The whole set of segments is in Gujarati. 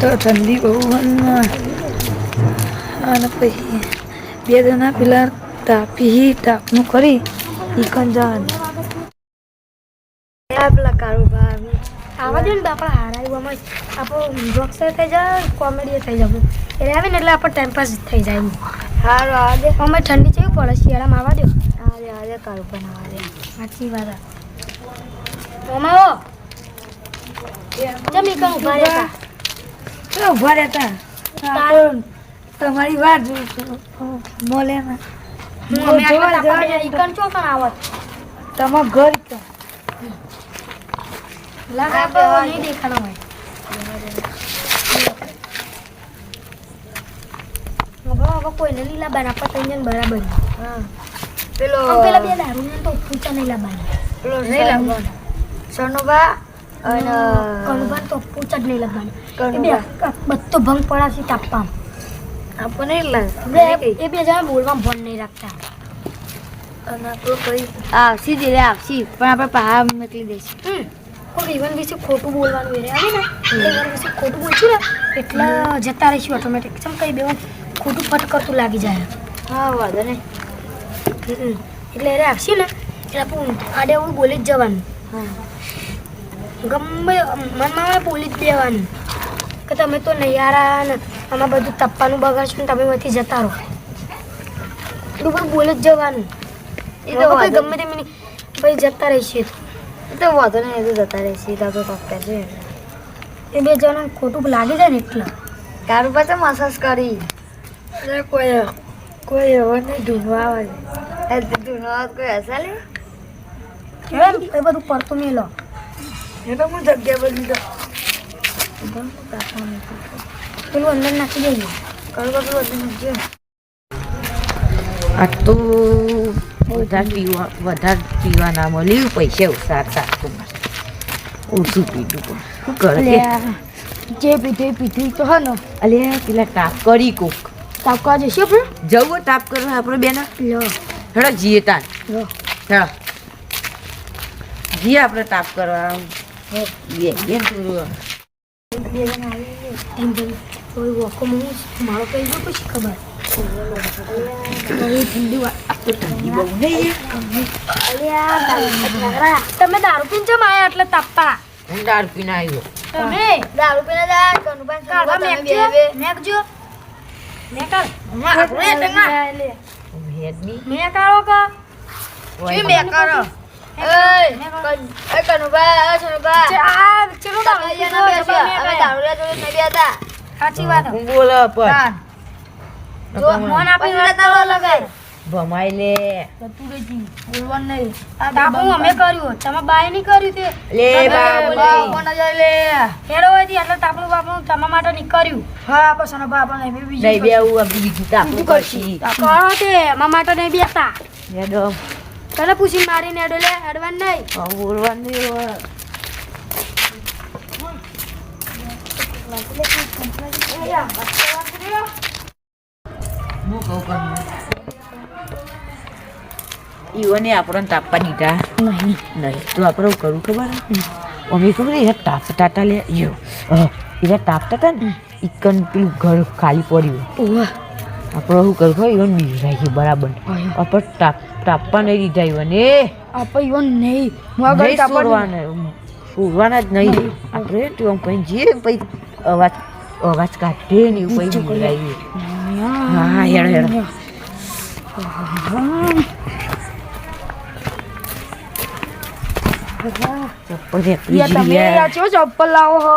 તો ઠંડી બહુ અને પછી બે જણા પેલા તાપી તાપનું કરી ઈકન જવાનું પેલા કારોબાર આવા જોઈએ ને તો આપણે હારાયું અમે આપણો જોક્સ થઈ જાય કોમેડી થઈ જાય એટલે આવે ને એટલે આપણો ટાઈમ પાસ થઈ જાય હારો આવે અમે ઠંડી કેવી પડે શિયાળામાં આવવા દો. આજે આજે કારોબાર આવા દે. સાચી વાત અમારો જમી કરું ઊભા રહેતા ઊભા રહેતા. તમારી વાત જોઉં છું તમારા ઘર ક્યાં? લાગે તો નહીં દેખાડો હવે હવે કોઈને નહીં લાવવાના આપણે બરાબર હા. પેલો પેલા બે દારૂ તો પૂછા નહીં લાવવાના પેલો નહીં લાવવાનો સનુભા અને કનુભાઈ તો પૂછ જ નહીં બે બધો ભંગ પડાશે તાપવા આપણને એ બે જણા બોલવામાં ફોન નહીં રાખતા. અને આપણો કઈ? આવશી જ આવશી. પણ આપણે પહાડ મોકલી દઈશું. ઇવન વિશે ખોટું બોલવાનું એ આવે ને? એટલે ઇવન વિશે ખોટું બોલશું ને એટલે જતા રહીશું ઓટોમેટિક ચમ કઈ દેવું ખોટું ફટ કરતું લાગી જાય. હા વાંધો નહીં. હમ. એટલે એ આવશે ને એટલે આપણું આડે એવું બોલી જ જવાનું. હા. ગમે મનમાં બોલી જ દેવાની કે તમે તો નૈયારા ને આમાં બધું તપ્પાનું બગાડશો ને તમે એમાંથી જતા રહો. એટલું પણ બોલી જ જવાનું. એ તો તો વાંધો ગમે તેમ ભાઈ જતા રહીશું. એ તો વાંધો નહીં એ તો જતા રહેશે. તો આપણે પપ્પા છે. એ બે જણા ખોટું લાગી જાય ને એટલે. તારું પાસે મસાજ કરી? કોઈ કોઈ એવો નહીં ઢૂંઢવા આવે. એ તું નો કોઈ હસાલે એ બધું પડતું નહીં લો. એટલે હું જગ્યા પર દઉં પેલું અંદર નાખી દઈએ આ તો વધારે પીવા વધારે પીવા ના મળ્યું પૈસા ઓછા સાચું ઓછું પીધું પણ. શું કરે જે પીધી પીધી તો હા ને અલ્યા પેલા તાપ કરી કોક. તાપવા જશે આપણે? જવું ટાપ કરવા આપણે બેના? હેડો જીએ તાન હેડો. જીએ આપણે ટાપ કરવા. બે bien duro. કોઈ વોકો મને મારો પછી ખબર તમે દારૂ પીને ચમ આયા એટલે તાપા હું દારૂ પીને આવ્યો. તમે? દારૂ પીને જાય કનુભાઈ કાઢવા તમે મેકજો. મેકજો. મેકાળ. હેડની. મેકાળો કા? એ કનુભાઈ એ આ ચલો ના અમે દારૂ જોડે નહીં બેહતા. સાચી વાત હું બોલે પણ જો ફોન આપી પછી લગાય. ભમાઈ લે બોલવાનું નહીં તાપું અમે કર્યું તમે બાય નહીં કર્યું તે લે બા બા, ફોન લે. હેડો હોય એટલે તાપણું બાપણું તમારા માટે નહીં કર્યું હા પછી બાપા નહીં બીજું નહીં બે આવું બીજું ટાપું કરશી કરો તે અમારા માટે નહીં બેસતા હેડો તને પૂછી મારીને અડો લે અડવાન નહીં. હા, બોલવાન હવે. હોય આપણને તાપવા દીધા. નહીં. નહીં તો આપણે કરું ખબર? અમે ખબર એ તાપ ટાટા લે યો. એ તાપતા હતા ને ઈકન પેલું ઘર ખાલી પડ્યું. ઓહ. આપણે શું કરું ખબર? ઈવન બીજું રાખ્યું બરાબર. આપણે તાપ તાપવા નહીં દીધા ઈવને આપણે ઈવન નહીં. નહીં છોડવાના છોડવાના જ નહીં. આપણે તો આમ કઈ જે પછી અવાજ અવાજ કાઢે ને એવું પછી બોલાવીએ હા હેડ હેડ. તમે ચપ્પલ લાવો હો?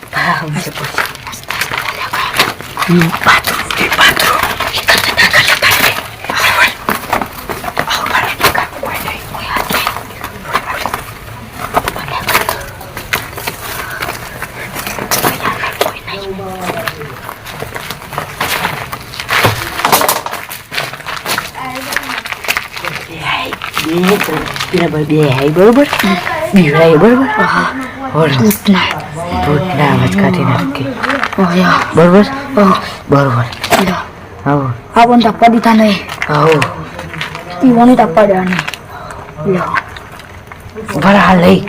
Vamos por Patru, di patru. Ikan tengah kali tadi. Awal, awal baru buka kue dari kue hati. Ini tidak berbahaya, berber, bahaya berber. Oh, harus nak. કાઢી નાખે બરોબર? બરોબર. આવો. આ પણ ટપ્પા દીધા નહીં. આવો. ઈવોને ટપ્પા દેવાની ઊભા લઈ.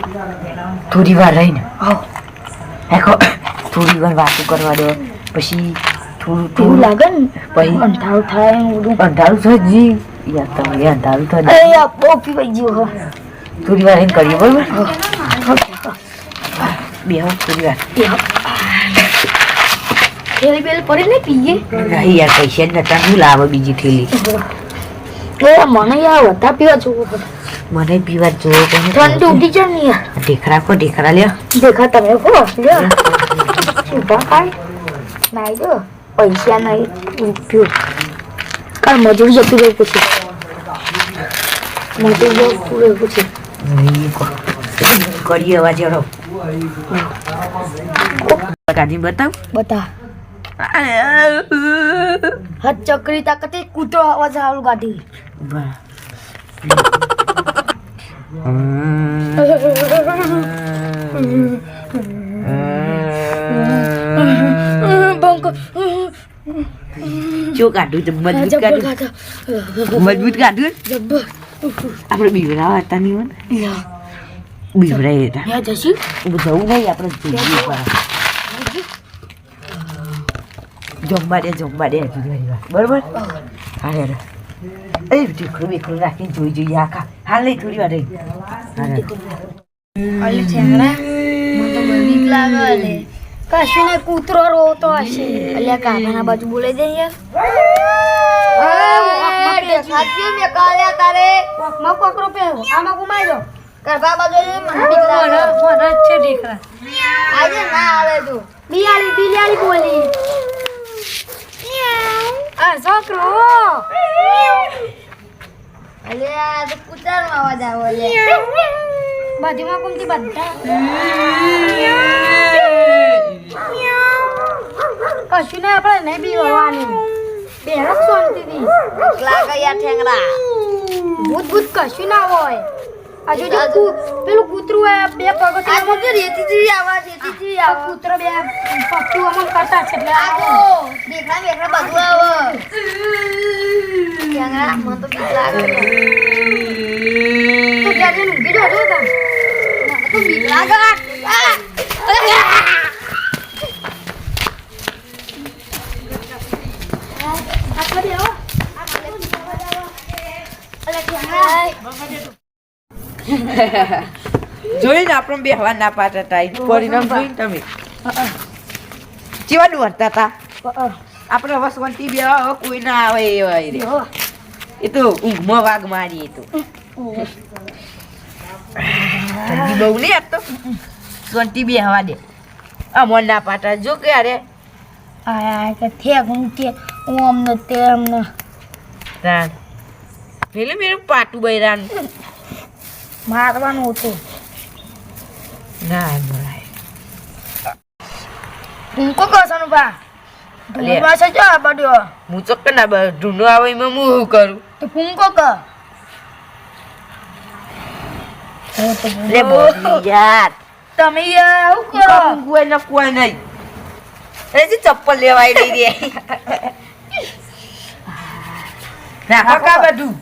થોડી વાર રહીને. આવો. એકો થોડી વાર વાતો કરવા દો. પછી થોડું થોડું લાગે ને? પછી અંધારું થાય અંધારું થાય જી યાર તમે અંધારું થાય બહુ પીવાઈ ગયો થોડી વાર એમ કરીએ બરોબર? બે હો થોડી વાર થેલી બેલ પડે ને પીએ? નહીં યાર પૈસા જ નતા. હું લાવો બીજી થેલી. એ મને યાર વધા પીવા જોવું મને પીવા જોવો પણ ઠંડી ઉઠી જાય ને યાર. ઢેખરા કો ઢેખરા લ્યો. દેખા તમે હો લ્યો. ઊભા કાઢ નાઈ દો. પૈસા નહીં રૂપિયો કાલ મજૂર જતું રહેવું પછી. મજૂર જતું રહેવું પછી. કરીએ એનો કાઢી બતાવ? બતા. હાથ ચકરી તાકતે કૂતરો અવાજ આવું ગાડી જો કાઢું તો મજબૂત કાઢું મજબૂત કાઢું આપણે બીવરાવા હતા નહીં બીવરાય હતા ત્યાં જવું નહીં આપણે જમવા દે જમવા દે બરાબર હારે બરોબર? હા યાર એ ઢીકડું બીકડું રાખીને જોઈ જોઈએ આખા. હાલ નહીં થોડી વાર રહી કશું ને કૂતરો રોતો હશે. અલ્યા કાકાના બાજુ બોલે જઈએ યાર સાચી તારે. કોકમાં કોકરો આમાં ગુમાઈ દો કરવા બાજુ મને બીક લાગે. આજે ના આવે તું. બિયાળી બિયાળી બોલી. આ છોકરો. અલે આ તો કૂતરાનો અવાજ આવે લે બાજુમાં બધા? કશું ને આપણે નહીં બીવવાનું બેરક શાંતિથી. બીક લાગે યાર ઠેંગડા? ભૂત ભૂત કશું ના હોય. હજુ જો કૂ- પેલું કૂતરું આ બે આ પગથિયા તો જો રેતીથી આવાજ રેતીથી આ કૂતરો બે પપ્પુ અમન કરતા છે એટલે આ તો દેખડા બેખડા બધું આવે. ઠેંગડા મને તો બીક લાગે. તો જાજે ઊંઘી જજો તો બીક લાગે આ! આટલા બે આવો. અલા ઠેંગડા. જોઈને આપણે બે હવા ના પાટા ટાઈ પરિણામ જોઈને તમે. ચેવાનું વર્તા હતા? આપણે હવે શાંતિ બે હવે કોઈ ના આવે એ હોય. એ તો ઊંઘમાં વાઘ મારી એ તો. ઠંડી બહુ નહીં આજ તો શાંતિ બે હવા દે. અમોન ના પાટા જો કે અરે આ થેક હું હું અમને તે અમને રાણ મેરું પાટું બૈરાન. મારવાનું હતું. ના બોલાય ટૂંકો કરવાનું બા. ઢૂંઢવા છે જો બધો હું ચોક્કસ ના બા ઢૂંઢો આવે એમાં હું શું કરું? તો ટૂંકો કર લે બોલી યાર. તમે યાર શું કરો કોઈ ને કોઈ નહીં. જે ચપ્પલ લેવાય નહીં રે. રાખો કા બધું?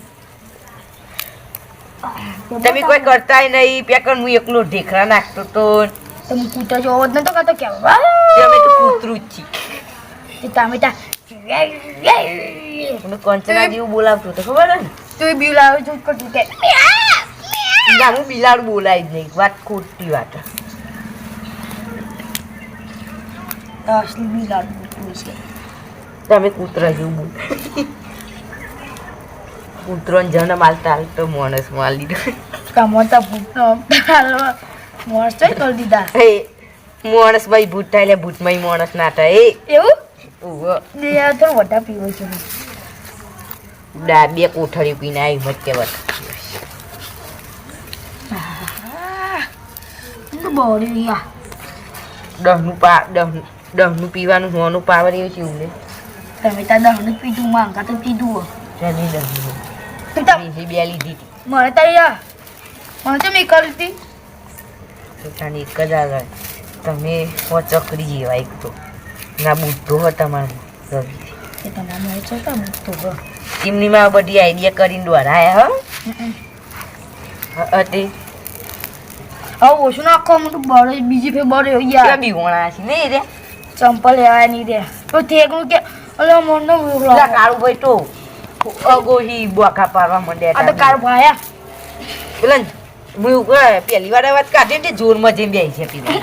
તમે કોઈ કરતાય નહીં પેકર હું એકલો ઢેખરા નાખતો તો. તમે કૂતરો જો અવાજ નતો કરતો કે અમે તો કૂતરું જ છીએ. તમે તા અમે કંચના જેવું બોલાવતો તો ખબર ને? તું બીવ લાવે જો કરતું કે ના હું બિલાડ બોલાય જ નહીં વાત ખોટી વાત. અસલી બિલાડ લાડુ છે. તમે કૂતરા જેવું બોલ. કૂતરો જન માલતા હાલતો માણસ માલ દીધો મોટા ભૂતનો મોસ તો કરી દીધા? એ માણસ ભાઈ ભૂત થાય એટલે ભૂતમાં માણસ ના થાય. એ એવું. ને યાર તો વટા પીવો છે. બે કોઠડી પીને આવી મચકે બસ હું તો બોડી દહનું પા દહનું દહનું પીવાનું હોવાનું પાવર એવું છે ને. તમે ત્યાં દહનું પીધું માંગા તો પીધું ચાલી દહનું. બીજી બે લીધી હતી. મને તારી આ મને તો મેં કરી હતી પોતાની આગળ તમે ચકડી જેવા એક તો. ના બુદ્ધો હો તમારો રવિ એ તમારા છે તો એમની માં બધી આઈડિયા કરીને દોરાયા હા. હતી. હવે ઓછું નાખો તો બળે બીજી ફેર બળે યાર. બી વણા છે? નહીં રે. ચંપલ લેવાય નહીં રે. તો ઠેકનું કે અલે મને કાળું ભાઈ તો અગોહી બોકા પાડવા મંડ્યા આ તો કાર ભાયા બોલન હું પહેલી વાર વાત કાઢી ને જોરમાં જઈને બેસી છે પેલા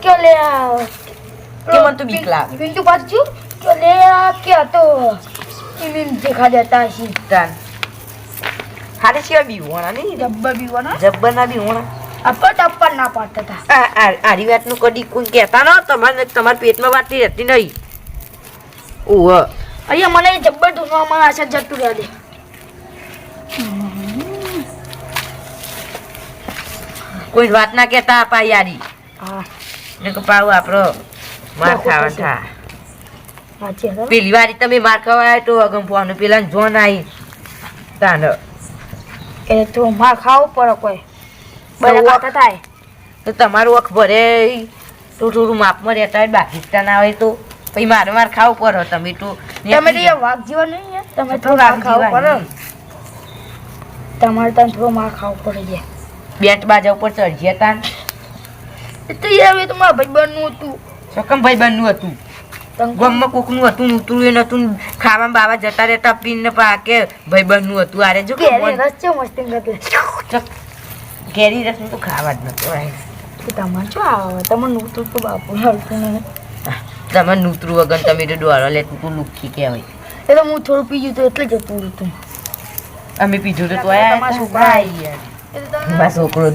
કે લે કે મન તો બીક લાગે. પિન્ટુ પાછું કે લે આ કે તો ઇમિન દેખા દેતા તાન હારે છે બી વણા નહીં જબ્બા ડબ્બા બીવાના જબ્બા ના બી વણા આપણ ટપ્પા ના પાડતા હતા આરી વાતનું કદી કોઈ કહેતા ન તમારે તમારા પેટમાં વાત રહેતી નહીં ઓહ અહીંયા મને જબ્બર ધૂનમાં આશા જતું રહ્યા દે કોઈ વાત ના કહેતા આપા યારી ને પાવ આપણો માર ખાવા થા. પેલી વારી તમે માર ખાવા આવ્યા તો અગમ ફોન પેલા જોન આવી તાન. એ તો માર ખાવું પડે કોઈ. બરાબર તો થાય તો તમારું અખ ભરે તો થોડું માપમાં રહેતા હોય બાકી ના હોય તો. પછી મારે માર ખાવું પડો તમે તો તમે તો વાઘ જેવા નહીં તમે તો વાઘ ખાવું જેવા તમારે ત્યાં થોડું માર ખાવું પડે બેટ બાજા ઉપર ચડજે તાન તો યાર એ તો મારા ભાઈબંધનું હતું. ચોકમ ભાઈ બનનું હતું ગમમાં કોકનું હતું નૂતરું એ નતું ખાવા બાવા જતા રહેતા પીને પાકે ભાઈ બનનું હતું. આરે જો કે કેરી રસ તો ખાવા જ નતો. તમારે શું આવે તમે નહોતું તો બાપુ હલતું નહીં તમે નૂતરું વગર તમે તો દોરો લેતું તું લુખી કહેવાય. એ તો હું થોડું પીજું તો એટલે જ પૂરું હતું અમે પીધું તો તો છોકરા આવી મારો છોકરો